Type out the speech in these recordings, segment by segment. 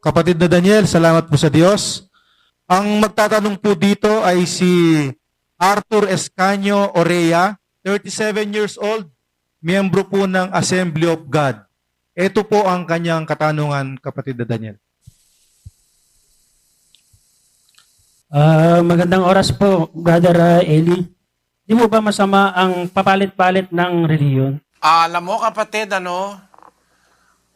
kapatid na Daniel. Salamat po sa Diyos. Ang magtatanong po dito ay si Arthur Escanio Orea, 37 years old, miyembro po ng Assembly of God. Ito po ang kanyang katanungan, kapatid na Daniel. Ah, magandang oras po, Brother uh, Eli. Di mo ba masama ang papalit-palit ng reliyon? Alam mo kapatid, ano,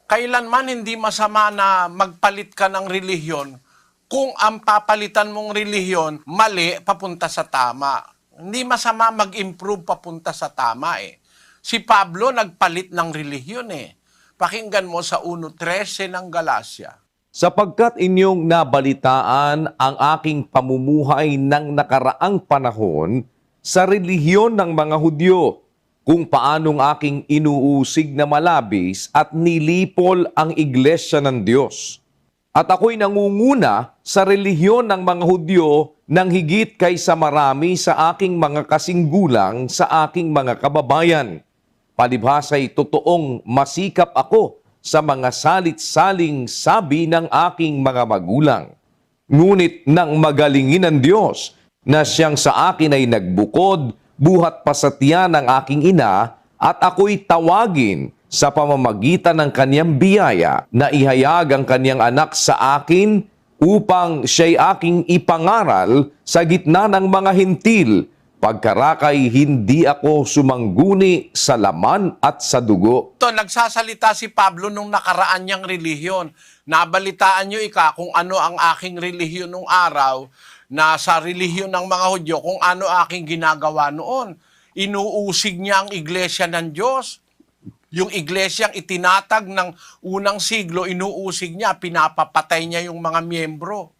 kailanman hindi masama na magpalit ka ng relihiyon kung ang papalitan mong relihiyon mali papunta sa tama. Hindi masama mag-improve papunta sa tama eh. Si Pablo nagpalit ng relihiyon eh. Pakinggan mo sa 1.13 ng Galacia. sapagkat inyong nabalitaan ang aking pamumuhay ng nakaraang panahon sa relihiyon ng mga Hudyo, kung paanong aking inuusig na malabis at nilipol ang iglesia ng Diyos. At ako'y nangunguna sa relihiyon ng mga Hudyo nang higit kaysa marami sa aking mga kasinggulang sa aking mga kababayan. Palibhasa'y totoong masikap ako sa mga salit-saling sabi ng aking mga magulang. Ngunit nang magalingin ng Diyos na siyang sa akin ay nagbukod, buhat pa sa tiyan ng aking ina, at ako'y tawagin sa pamamagitan ng kanyang biyaya na ihayag ang kanyang anak sa akin upang siya'y aking ipangaral sa gitna ng mga hintil, pagkarakay hindi ako sumangguni sa laman at sa dugo. Ito, nagsasalita si Pablo nung nakaraan niyang relihiyon. Nabalitaan niyo ika kung ano ang aking relihiyon nung araw na sa relihiyon ng mga Hudyo, kung ano aking ginagawa noon. Inuusig niya ang iglesia ng Diyos. Yung iglesyang itinatag ng unang siglo, inuusig niya, pinapapatay niya yung mga miyembro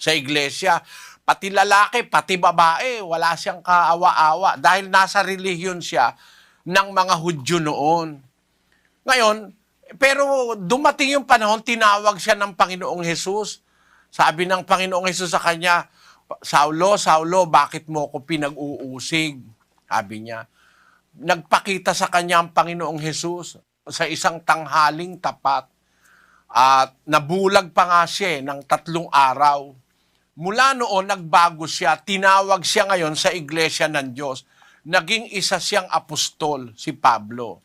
sa iglesia. Pati lalaki, pati babae, wala siyang kaawa-awa dahil nasa relihiyon siya ng mga Hudyo noon. Ngayon, pero dumating yung panahon, tinawag siya ng Panginoong Jesus. Sabi ng Panginoong Jesus sa kanya, Saulo, Saulo, bakit mo ko pinag-uusig? Sabi niya. Nagpakita sa kanya ang Panginoong Jesus sa isang tanghaling tapat. At nabulag pa nga siya eh, ng tatlong araw. Mula noon, nagbago siya. Tinawag siya ngayon sa iglesia ng Diyos. Naging isa siyang apostol, si Pablo.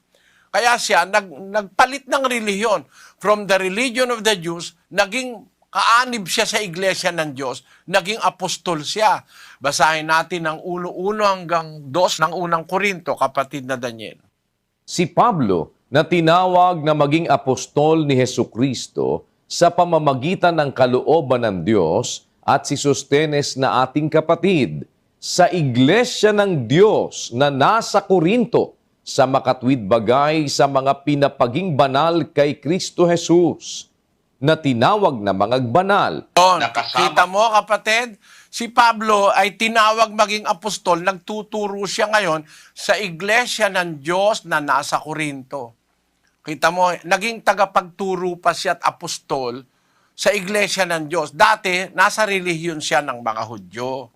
Kaya siya nag, nagpalit ng relihiyon. From the religion of the Jews, naging kaanib siya sa iglesia ng Diyos, naging apostol siya. Basahin natin ang 1-1 hanggang 2 ng unang Korinto, kapatid na Daniel. si Pablo na tinawag na maging apostol ni Heso Kristo sa pamamagitan ng kalooban ng Diyos at si Sostenes na ating kapatid sa iglesia ng Diyos na nasa Korinto sa makatwid bagay sa mga pinapaging banal kay Kristo Jesus na tinawag na mga banal kita mo kapatid, si Pablo ay tinawag maging apostol, nagtuturo siya ngayon sa iglesia ng Diyos na nasa Korinto. Kita mo, naging tagapagturo pa siya at apostol sa iglesia ng Diyos. Dati, nasa relihiyon siya ng mga Hudyo.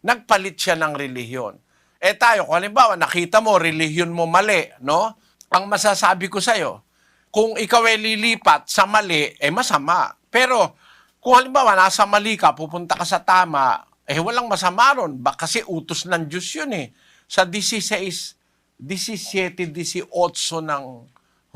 Nagpalit siya ng relihiyon. Eh tayo, kung halimbawa, nakita mo, relihiyon mo mali, no? Ang masasabi ko sa'yo, kung ikaw ay lilipat sa mali, eh masama. Pero kung halimbawa nasa mali ka, pupunta ka sa tama, eh walang masama ron. Ba, kasi utos ng Diyos yun eh. Sa 16, 17, 18 ng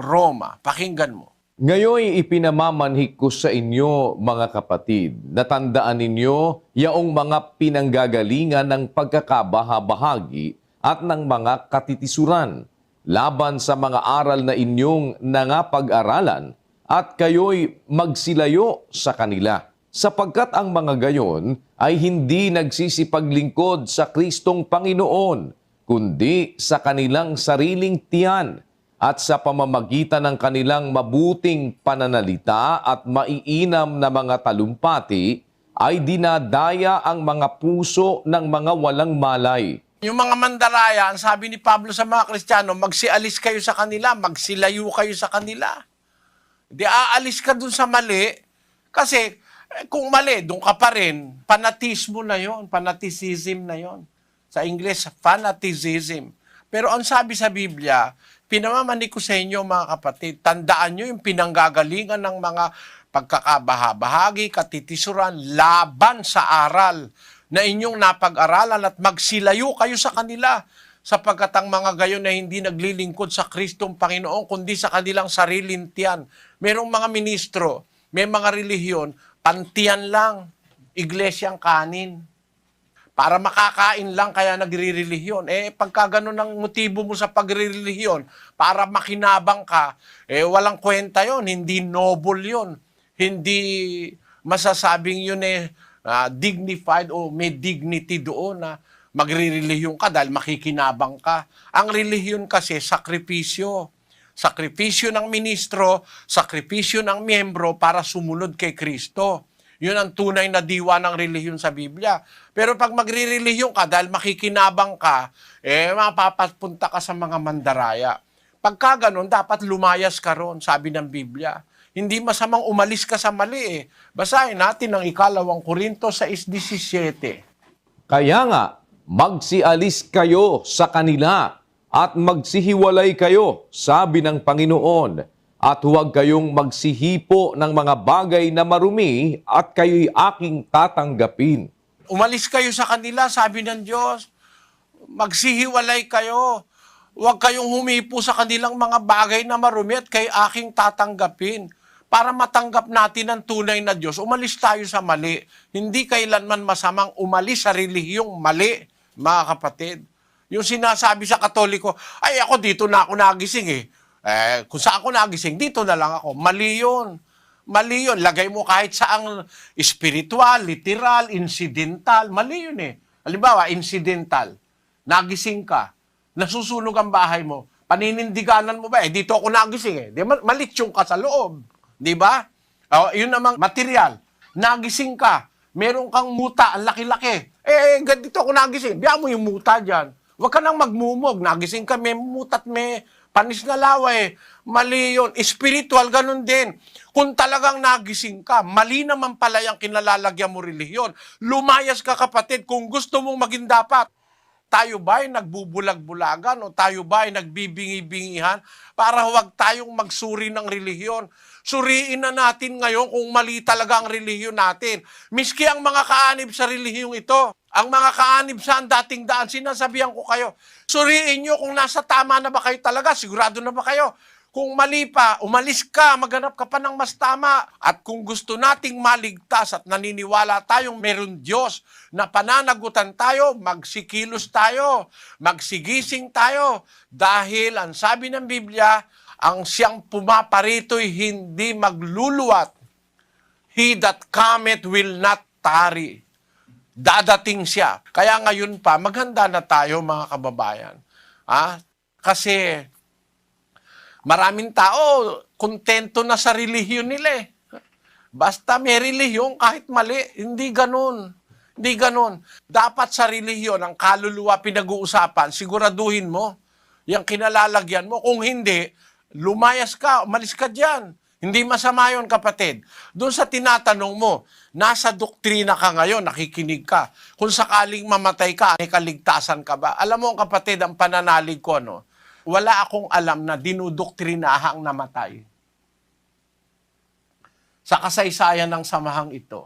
Roma. Pakinggan mo. Ngayon ipinamamanhik ko sa inyo, mga kapatid, natandaan ninyo yaong mga pinanggagalingan ng pagkakabahabahagi at ng mga katitisuran laban sa mga aral na inyong nangapag-aralan at kayo'y magsilayo sa kanila. Sapagkat ang mga gayon ay hindi nagsisipaglingkod sa Kristong Panginoon, kundi sa kanilang sariling tiyan at sa pamamagitan ng kanilang mabuting pananalita at maiinam na mga talumpati, ay dinadaya ang mga puso ng mga walang malay. Yung mga mandaraya, ang sabi ni Pablo sa mga Kristiyano, magsialis kayo sa kanila, magsilayo kayo sa kanila. Di aalis ka dun sa mali, kasi eh, kung mali, dun ka pa rin. Fanatismo na yon, fanaticism na yon. Sa Ingles, fanaticism. Pero ang sabi sa Biblia, pinamamani ko sa inyo mga kapatid, tandaan nyo yung pinanggagalingan ng mga pagkakabahabahagi, katitisuran, laban sa aral na inyong napag-aralan at magsilayo kayo sa kanila sapagkat ang mga gayon na hindi naglilingkod sa Kristong Panginoon kundi sa kanilang sariling tiyan. Merong mga ministro, may mga relihiyon, pantiyan lang, iglesyang kanin para makakain lang kaya nagre-relihiyon. Eh, pagka ganun ang motibo mo sa pagre-relihiyon, para makinabang ka, eh, walang kwenta yon hindi noble yon hindi masasabing yun eh, ah, dignified o may dignity doon na magre-relihiyon ka dahil makikinabang ka. Ang relihiyon kasi, sakripisyo. Sakripisyo ng ministro, sakripisyo ng miyembro para sumunod kay Kristo. Yun ang tunay na diwa ng relihiyon sa Biblia. Pero pag magre-relihiyon ka dahil makikinabang ka, eh mapapapunta ka sa mga mandaraya. Pagka ganun, dapat lumayas ka ron, sabi ng Biblia. Hindi masamang umalis ka sa mali eh. Basahin natin ang ikalawang Korinto 6.17. Kaya nga, magsialis kayo sa kanila at magsihiwalay kayo, sabi ng Panginoon. At huwag kayong magsihipo ng mga bagay na marumi at kayo'y aking tatanggapin. Umalis kayo sa kanila, sabi ng Diyos. Magsihiwalay kayo. Huwag kayong humipo sa kanilang mga bagay na marumi at kay aking tatanggapin. Para matanggap natin ang tunay na Diyos, umalis tayo sa mali. Hindi kailanman masamang umalis sa relihiyong mali, mga kapatid. Yung sinasabi sa Katoliko, ay ako dito na ako nagising eh. Eh, kung saan ako nagising, dito na lang ako. Mali yun. Mali yun. Lagay mo kahit saang spiritual, literal, incidental. Mali yun eh. Halimbawa, incidental. Nagising ka. Nasusunog ang bahay mo. Paninindiganan mo ba? Eh, dito ako nagising eh. Di, mal- malitsyon ka sa loob. Di ba? Oh, yun namang material. Nagising ka. Meron kang muta, ang laki-laki. Eh, ganito ako nagising. Biya mo yung muta dyan. Huwag ka nang magmumog. Nagising ka, may mutat, may panis na laway. Mali yun. Spiritual, ganun din. Kung talagang nagising ka, mali naman pala yung kinalalagyan mo relihiyon. Lumayas ka kapatid kung gusto mong maging dapat. Tayo ba ay nagbubulag-bulagan o tayo ba ay nagbibingi-bingihan para huwag tayong magsuri ng relihiyon? Suriin na natin ngayon kung mali talaga ang relihiyon natin. Miski ang mga kaanib sa relihiyong ito, ang mga kaanib sa dating daan, sinasabihan ko kayo, suriin nyo kung nasa tama na ba kayo talaga, sigurado na ba kayo? Kung mali pa, umalis ka, maghanap ka pa ng mas tama. At kung gusto nating maligtas at naniniwala tayong meron Diyos na pananagutan tayo, magsikilos tayo, magsigising tayo. Dahil ang sabi ng Biblia, ang siyang pumaparito'y hindi magluluwat. He that cometh will not tarry. Dadating siya. Kaya ngayon pa, maghanda na tayo mga kababayan. Ah, kasi maraming tao kontento na sa relihiyon nila eh. Basta may relihiyon kahit mali, hindi ganun. Hindi ganun. Dapat sa relihiyon, ang kaluluwa pinag-uusapan, siguraduhin mo, yung kinalalagyan mo. Kung hindi, lumayas ka, umalis ka dyan. Hindi masama yun, kapatid. Doon sa tinatanong mo, nasa doktrina ka ngayon, nakikinig ka. Kung sakaling mamatay ka, may kaligtasan ka ba? Alam mo, kapatid, ang pananalig ko, no? Wala akong alam na dinudoktrinahan namatay sa kasaysayan ng samahang ito.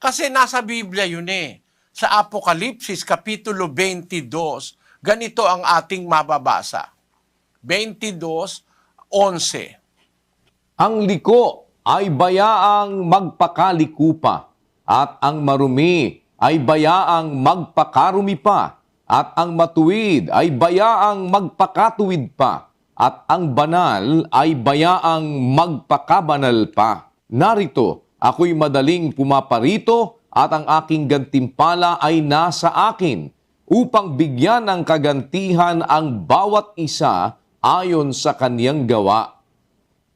Kasi nasa Biblia yun eh. Sa Apokalipsis, Kapitulo 22, ganito ang ating mababasa. 22.11 Ang liko ay bayaang magpakaliko pa, at ang marumi ay bayaang magpakarumi pa, at ang matuwid ay bayaang magpakatuwid pa, at ang banal ay bayaang magpakabanal pa. Narito, ako'y madaling pumaparito at ang aking gantimpala ay nasa akin upang bigyan ng kagantihan ang bawat isa ayon sa kaniyang gawa.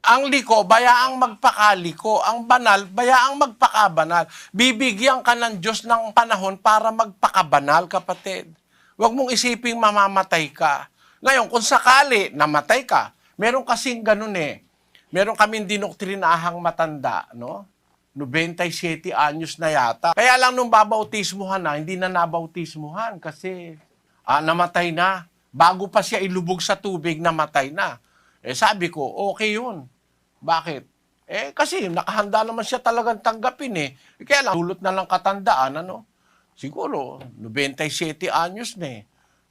Ang liko, bayaang magpakaliko. Ang banal, bayaang magpakabanal. Bibigyan ka ng Diyos ng panahon para magpakabanal, kapatid. Huwag mong isiping mamamatay ka. Ngayon, kung sakali namatay ka, meron kasing ganun eh. Meron kaming dinoktrinahang matanda, no? 97 anyos na yata. Kaya lang nung babautismuhan na, hindi na nabautismuhan kasi ah, namatay na. Bago pa siya ilubog sa tubig, namatay na. Eh sabi ko, okay yun. Bakit? Eh, kasi nakahanda naman siya talagang tanggapin eh. Eh, Kaya lang, dulot na lang katandaan, ano? Siguro, 97 anyos na eh.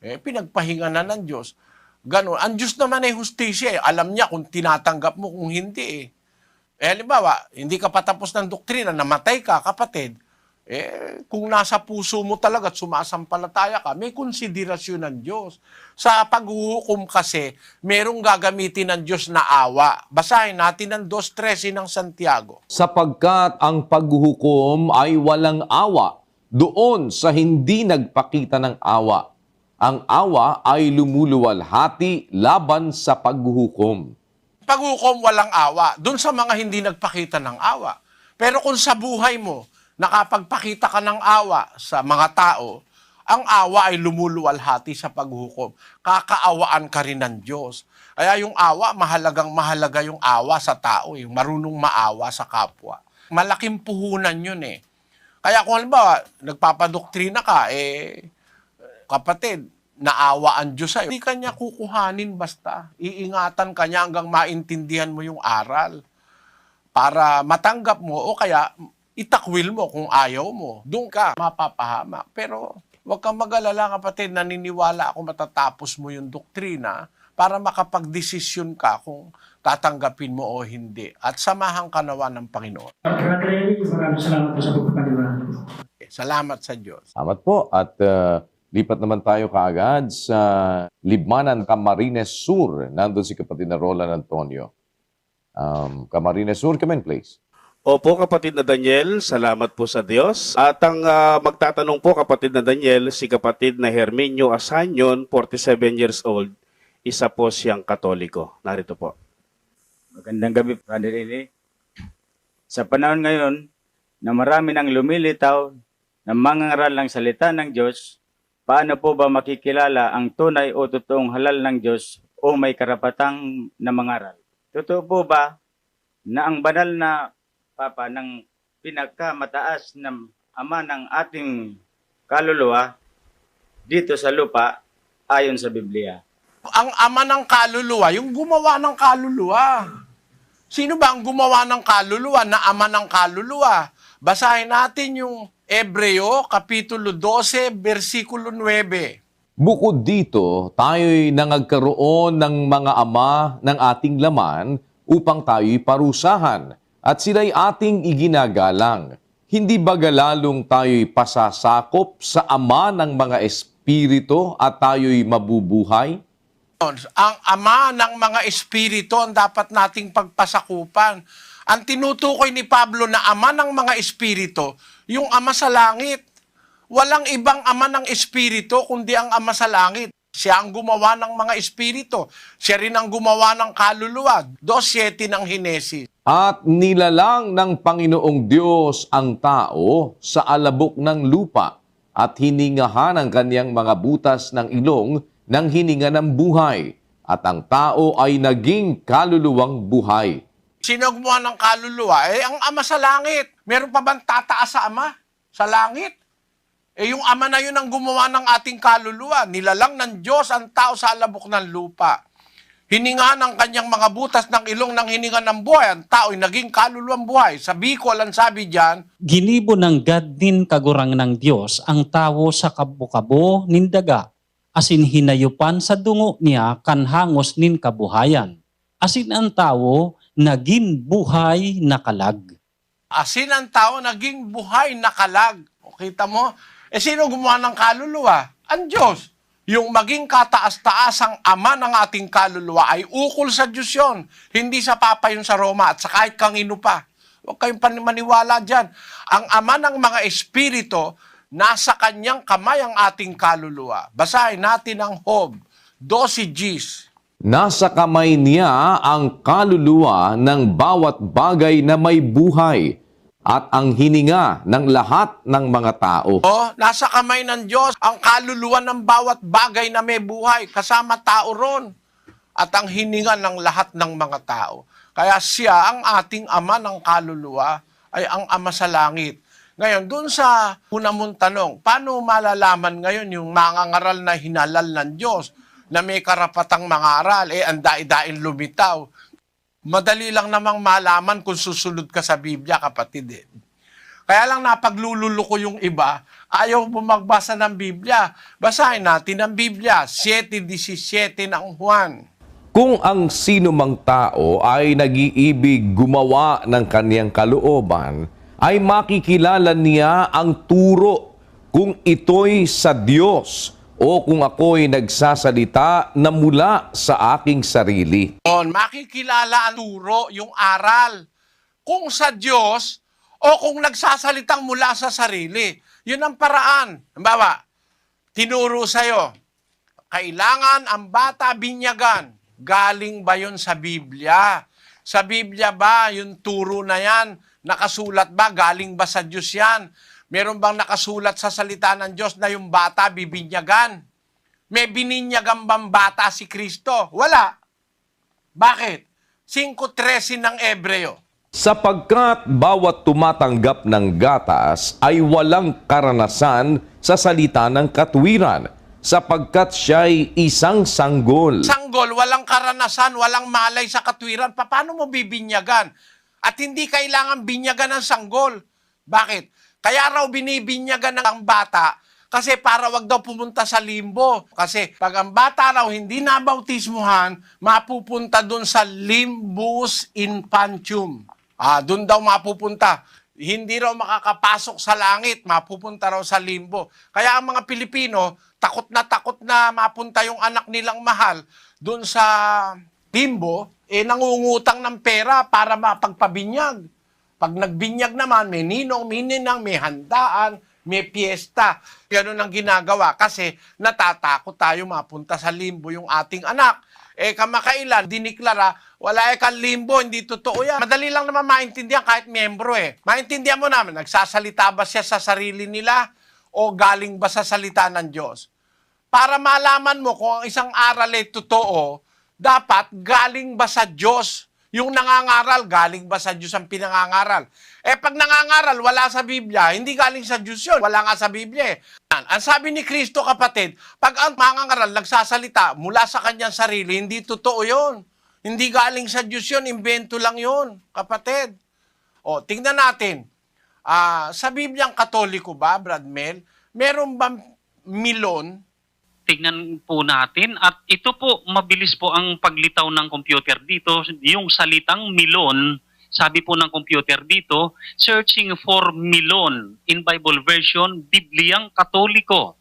Eh, pinagpahinga na ng Diyos. Ganon. Ang Diyos naman ay hustisya eh. Alam niya kung tinatanggap mo, kung hindi eh. Eh, halimbawa, hindi ka patapos ng doktrina, namatay ka, kapatid, eh, kung nasa puso mo talaga at sumasampalataya ka, may konsiderasyon ng Diyos. Sa paghuhukom kasi, merong gagamitin ng Diyos na awa. Basahin natin ang 2.13 ng Santiago. sapagkat ang paghuhukom ay walang awa doon sa hindi nagpakita ng awa. Ang awa ay lumuluwalhati laban sa paghuhukom. Paghukom walang awa, doon sa mga hindi nagpakita ng awa. Pero kung sa buhay mo, nakapagpakita ka ng awa sa mga tao, ang awa ay lumuluwalhati sa paghukom. Kakaawaan ka rin ng Diyos. Kaya yung awa, mahalagang mahalaga yung awa sa tao, yung marunong maawa sa kapwa. Malaking puhunan yun eh. Kaya kung halimbawa, nagpapadoktrina ka, eh, kapatid, naawa ang Diyos sa'yo. Hindi ka niya kukuhanin basta. Iingatan ka niya hanggang maintindihan mo yung aral. Para matanggap mo o kaya itakwil mo kung ayaw mo. Doon ka mapapahamak. Pero huwag kang mag-alala kapatid, naniniwala ako matatapos mo yung doktrina para makapagdesisyon ka kung tatanggapin mo o hindi. At samahan ka nawa ng Panginoon. Maraming salamat po sa pagpapaliwanag. Salamat sa Diyos. Salamat po at uh, lipat naman tayo kaagad sa Libmanan, Camarines Sur. Nandun si kapatid na Roland Antonio. Um, Camarines Sur, come in please. Opo, kapatid na Daniel, salamat po sa Diyos. At ang ah, magtatanong po, kapatid na Daniel, si kapatid na Herminio Asanyon, 47 years old, isa po siyang katoliko. Narito po. Magandang gabi, Brother Eli. Sa panahon ngayon na marami nang lumilitaw na mangangaral ng salita ng Diyos, paano po ba makikilala ang tunay o totoong halal ng Diyos o may karapatang na mangaral? Totoo po ba na ang banal na Papa ng pinakamataas na ama ng ating kaluluwa dito sa lupa ayon sa Biblia? ang ama ng kaluluwa, yung gumawa ng kaluluwa. Sino ba ang gumawa ng kaluluwa na ama ng kaluluwa? Basahin natin yung Ebreo, Kapitulo 12, versikulo 9. Bukod dito, tayo'y nangagkaroon ng mga ama ng ating laman upang tayo'y parusahan at sila'y ating iginagalang. Hindi ba galalong tayo'y pasasakop sa ama ng mga espiritu at tayo'y mabubuhay? Ang ama ng mga espiritu ang dapat nating pagpasakupan. Ang tinutukoy ni Pablo na ama ng mga espiritu, yung ama sa langit. Walang ibang ama ng espiritu kundi ang ama sa langit. Siya ang gumawa ng mga espiritu. Siya rin ang gumawa ng kaluluwa. 2.7 ng Hinesis. At nilalang ng Panginoong Diyos ang tao sa alabok ng lupa at hiningahan ang kanyang mga butas ng ilong ng hininga ng buhay. At ang tao ay naging kaluluwang buhay. Gumawa ng kaluluwa? Eh, ang ama sa langit. Meron pa bang tataas sa ama? Sa langit? Eh, yung ama na yun ang gumawa ng ating kaluluwa. Nilalang ng Diyos ang tao sa alabok ng lupa. Hininga ng kanyang mga butas ng ilong ng hininga ng buhay. Ang tao ay naging kaluluwang buhay. Sa Bicol, ang sabi diyan, ginibo ng God din kagurang ng Dios ang tawo sa kabukabo nindaga, asin hinayupan sa dungo niya kanhangos nin kabuhayan. Asin ang tawo naging buhay na kalag. asin ang tao naging buhay na kalag. O, Kita mo? Eh, sino gumawa ng kaluluwa? Ang Diyos. Yung maging kataas-taasang ama ng ating kaluluwa ay ukol sa Diyos yun. Hindi sa Papa yun sa Roma at sa kahit kangino pa. Huwag kayong maniwala dyan. Ang ama ng mga espiritu, nasa kanyang kamay ang ating kaluluwa. Basahin natin ang Hob, 12 Gs. Nasa kamay niya ang kaluluwa ng bawat bagay na may buhay at ang hininga ng lahat ng mga tao. Oh, nasa kamay ng Diyos ang kaluluwa ng bawat bagay na may buhay, kasama tao ron. At ang hininga ng lahat ng mga tao. Kaya siya, ang ating ama ng kaluluwa, ay ang ama sa langit. Ngayon, dun sa una mong tanong, paano malalaman ngayon yung mangangaral na hinalal ng Diyos na may karapatang mangaral, eh ang dai-dain lumitaw. Madali lang namang malaman kung susunod ka sa Biblia, kapatid eh. Kaya lang napaglululo ko yung iba, ayaw mo magbasa ng Biblia. Basahin natin ang Biblia, 7.17 ng Juan. Kung ang sino mang tao ay nag-iibig gumawa ng kaniyang kalooban, ay makikilala niya ang turo kung ito'y sa Diyos o kung ako'y nagsasalita na mula sa aking sarili. On, makikilala ang turo, yung aral. Kung sa Diyos o kung nagsasalitang mula sa sarili. Yun ang paraan. Halimbawa, tinuro sa'yo, kailangan ang bata binyagan. Galing ba yun sa Biblia? Sa Biblia ba yung turo na yan? Nakasulat ba? Galing ba sa Diyos yan? Meron bang nakasulat sa salita ng Diyos na yung bata bibinyagan? May bininyagan bang bata si Kristo? Wala. Bakit? 5.13 ng Ebreo. Sapagkat bawat tumatanggap ng gatas ay walang karanasan sa salita ng katwiran, sapagkat siya'y isang sanggol. Sanggol, walang karanasan, walang malay sa katwiran. Pa- Paano mo bibinyagan? At hindi kailangan binyagan ng sanggol. Bakit? Kaya raw binibinyagan ng bata kasi para wag daw pumunta sa limbo. Kasi pag ang bata raw hindi nabautismuhan, mapupunta doon sa limbus infantium. Ah, doon daw mapupunta. Hindi raw makakapasok sa langit, mapupunta raw sa limbo. Kaya ang mga Pilipino, takot na takot na mapunta yung anak nilang mahal doon sa limbo, eh nangungutang ng pera para mapagpabinyag. Pag nagbinyag naman, may ninong, may ninang, may handaan, may piyesta. Ganun ang ginagawa kasi natatakot tayo mapunta sa limbo yung ating anak. Eh kamakailan, diniklara, wala eh kang limbo, hindi totoo yan. Madali lang naman maintindihan kahit miyembro eh. Maintindihan mo naman, nagsasalita ba siya sa sarili nila o galing ba sa salita ng Diyos? Para malaman mo kung ang isang aral ay totoo, dapat galing ba sa Diyos? Yung nangangaral, galing ba sa Diyos ang pinangangaral? Eh pag nangangaral, wala sa Biblia, hindi galing sa Diyos yun. Wala nga sa Biblia eh. Ang sabi ni Kristo kapatid, pag ang mangangaral nagsasalita mula sa kanyang sarili, hindi totoo yun. Hindi galing sa Diyos yun, invento lang yun, kapatid. O, tingnan natin. Ah, sa Bibliang Katoliko ba, Brad Mel, meron bang milon tignan po natin at ito po mabilis po ang paglitaw ng computer dito yung salitang milon sabi po ng computer dito searching for milon in Bible version Bibliang Katoliko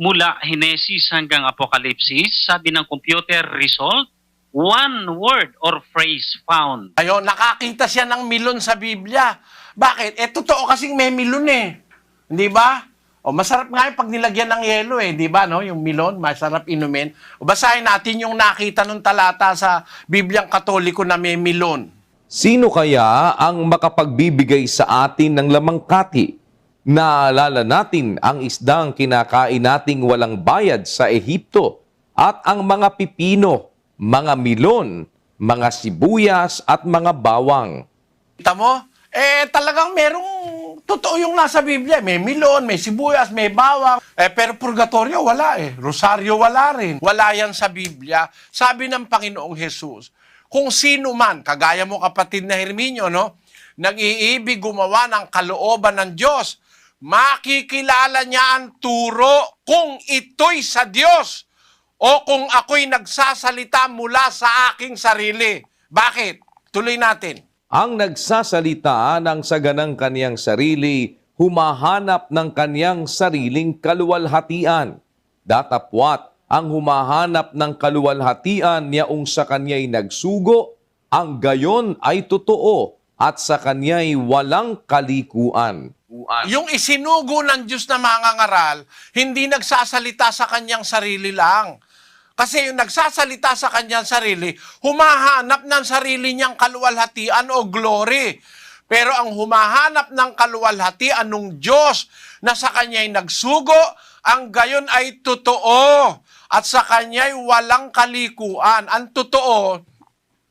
mula Genesis hanggang Apokalipsis sabi ng computer result one word or phrase found Ayun, nakakita siya ng milon sa Biblia. Bakit? Eh, totoo kasing may milon eh. Di ba? O, masarap nga yung pag nilagyan ng yelo eh. Di ba, no? Yung milon, masarap inumin. O, basahin natin yung nakita ng talata sa Bibliang Katoliko na may milon. Sino kaya ang makapagbibigay sa atin ng lamang kati? Naalala natin ang isdang kinakain nating walang bayad sa Ehipto at ang mga pipino, mga milon, mga sibuyas at mga bawang. Kita mo? Eh, talagang merong totoo yung nasa Biblia. May milon, may sibuyas, may bawang. Eh, pero purgatorio, wala eh. Rosario, wala rin. Wala yan sa Biblia. Sabi ng Panginoong Jesus, kung sino man, kagaya mo kapatid na Herminio, no? Nag-iibig gumawa ng kalooban ng Diyos, makikilala niya ang turo kung ito'y sa Diyos o kung ako'y nagsasalita mula sa aking sarili. Bakit? Tuloy natin. Ang nagsasalita ng saganang kaniyang sarili, humahanap ng kaniyang sariling kaluwalhatian. Datapwat ang humahanap ng kaluwalhatian niyaong sa kanya'y nagsugo, ang gayon ay totoo at sa kanya'y walang kalikuan. Yung isinugo ng Diyos na mangangaral, hindi nagsasalita sa kanyang sarili lang. Kasi yung nagsasalita sa kanyang sarili, humahanap ng sarili niyang kaluwalhatian o glory. Pero ang humahanap ng kaluwalhatian ng Diyos na sa kanya'y nagsugo, ang gayon ay totoo. At sa kanya'y walang kalikuan. Ang totoo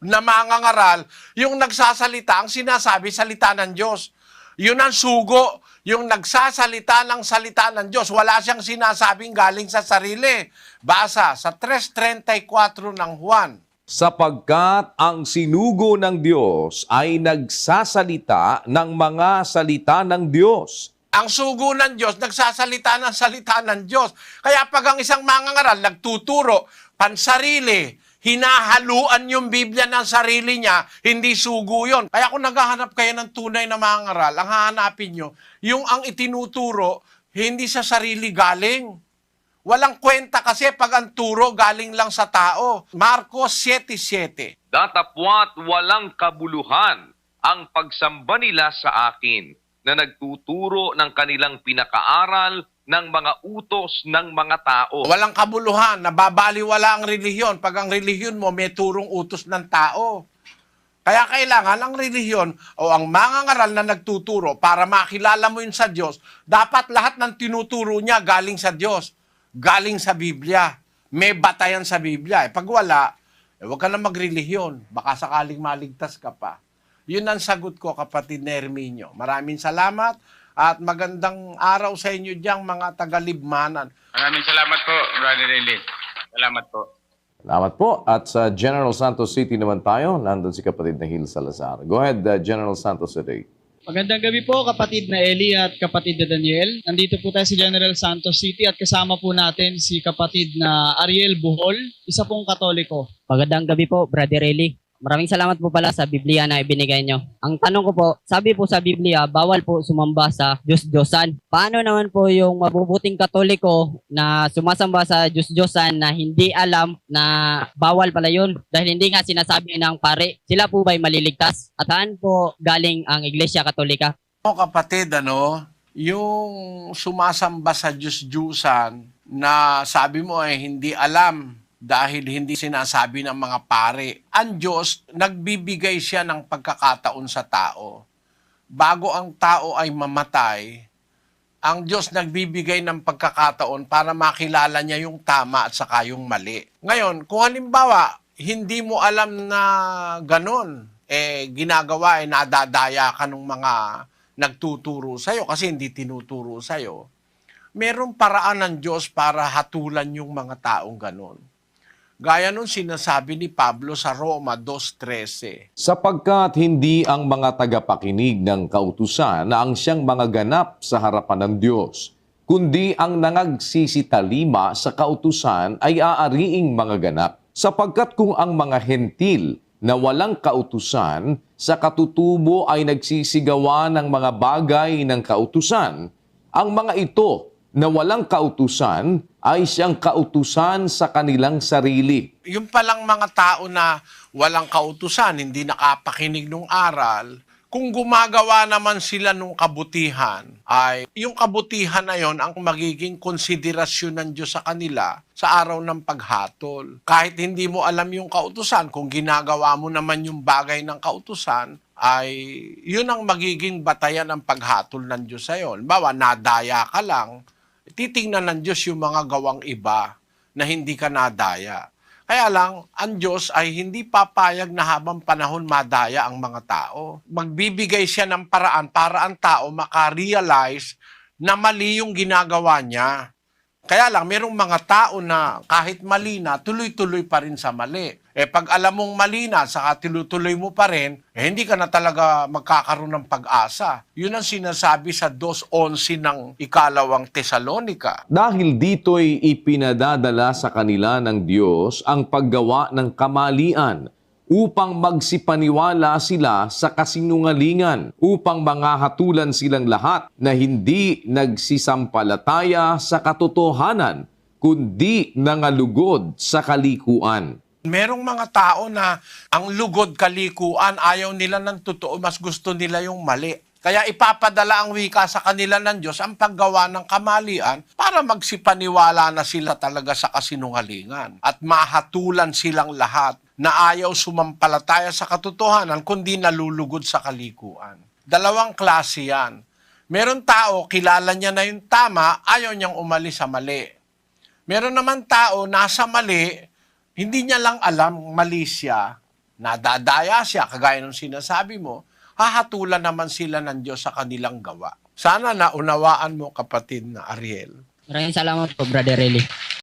na mangangaral, yung nagsasalita, ang sinasabi, salita ng Diyos. Yun ang sugo, yung nagsasalita ng salita ng Diyos. Wala siyang sinasabing galing sa sarili. Basa sa 3.34 ng Juan. sapagkat ang sinugo ng Diyos ay nagsasalita ng mga salita ng Diyos. Ang sugo ng Diyos, nagsasalita ng salita ng Diyos. Kaya pag ang isang mangangaral nagtuturo, pansarili, hinahaluan yung Biblia ng sarili niya, hindi sugo yon. Kaya kung naghahanap kayo ng tunay na mangangaral, ang hahanapin nyo, yung ang itinuturo, hindi sa sarili galing. Walang kwenta kasi pag ang turo galing lang sa tao. Marcos 7.7 Datapwat walang kabuluhan ang pagsamba nila sa akin na nagtuturo ng kanilang pinakaaral ng mga utos ng mga tao. Walang kabuluhan, nababaliwala ang relihiyon pag ang relihiyon mo may turong utos ng tao. Kaya kailangan ang relihiyon o ang mga ngaral na nagtuturo para makilala mo yun sa Diyos, dapat lahat ng tinuturo niya galing sa Diyos, galing sa Biblia. May batayan sa Biblia. Eh, pag wala, eh, huwag ka na magrelihiyon. Baka sakaling maligtas ka pa. Yun ang sagot ko, kapatid na Herminio. Maraming salamat at magandang araw sa inyo diyang mga tagalibmanan. Maraming salamat po, Brother Eli. Salamat po. Salamat po. At sa General Santos City naman tayo, nandun si kapatid na Hil Salazar. Go ahead, uh, General Santos City. Magandang gabi po kapatid na Eli at kapatid na Daniel. Nandito po tayo sa General Santos City at kasama po natin si kapatid na Ariel Buhol, isa pong katoliko. Magandang gabi po, Brother Eli. Maraming salamat po pala sa Biblia na ibinigay nyo. Ang tanong ko po, sabi po sa Biblia, bawal po sumamba sa Diyos-Diyosan. Paano naman po yung mabubuting katoliko na sumasamba sa Diyos-Diyosan na hindi alam na bawal pala yun? Dahil hindi nga sinasabi ng pare, sila po ba'y maliligtas? At saan po galing ang Iglesia Katolika? O kapatid, ano, yung sumasamba sa Diyos-Diyusan na sabi mo ay hindi alam dahil hindi sinasabi ng mga pare. Ang Diyos, nagbibigay siya ng pagkakataon sa tao. Bago ang tao ay mamatay, ang Diyos nagbibigay ng pagkakataon para makilala niya yung tama at saka yung mali. Ngayon, kung halimbawa, hindi mo alam na ganon, eh, ginagawa, eh, nadadaya ka ng mga nagtuturo sa'yo kasi hindi tinuturo sa'yo, merong paraan ng Diyos para hatulan yung mga taong ganon. Gaya nung sinasabi ni Pablo sa Roma 2.13. Sapagkat hindi ang mga tagapakinig ng kautusan na ang siyang mga ganap sa harapan ng Diyos, kundi ang nangagsisitalima sa kautusan ay aariing mga ganap. Sapagkat kung ang mga hentil na walang kautusan sa katutubo ay nagsisigawa ng mga bagay ng kautusan, ang mga ito na walang kautusan ay siyang kautusan sa kanilang sarili. Yung palang mga tao na walang kautusan, hindi nakapakinig ng aral, kung gumagawa naman sila ng kabutihan, ay yung kabutihan na yon ang magiging konsiderasyon ng Diyos sa kanila sa araw ng paghatol. Kahit hindi mo alam yung kautusan, kung ginagawa mo naman yung bagay ng kautusan, ay yun ang magiging batayan ng paghatol ng Diyos sa iyo. Bawa, nadaya ka lang, titingnan ng Diyos yung mga gawang iba na hindi ka nadaya. Kaya lang, ang Diyos ay hindi papayag na habang panahon madaya ang mga tao. Magbibigay siya ng paraan para ang tao makarealize na mali yung ginagawa niya. Kaya lang, merong mga tao na kahit mali na, tuloy-tuloy pa rin sa mali. Eh pag alam mong mali na, saka tinutuloy mo pa rin, eh hindi ka na talaga magkakaroon ng pag-asa. Yun ang sinasabi sa 2.11 ng ikalawang Tesalonika. Dahil dito'y ipinadadala sa kanila ng Diyos ang paggawa ng kamalian upang magsipaniwala sila sa kasinungalingan, upang mangahatulan silang lahat na hindi nagsisampalataya sa katotohanan, kundi nangalugod sa kalikuan. Merong mga tao na ang lugod kalikuan, ayaw nila ng totoo, mas gusto nila yung mali. Kaya ipapadala ang wika sa kanila ng Diyos ang paggawa ng kamalian para magsipaniwala na sila talaga sa kasinungalingan at mahatulan silang lahat na ayaw sumampalataya sa katotohanan kundi nalulugod sa kalikuan. Dalawang klase yan. Meron tao, kilala niya na yung tama, ayaw niyang umalis sa mali. Meron naman tao, nasa mali, hindi niya lang alam mali siya, nadadaya siya, kagaya ng sinasabi mo, hahatulan naman sila ng Diyos sa kanilang gawa. Sana naunawaan mo, kapatid na Ariel. Maraming salamat po, Brother Eli.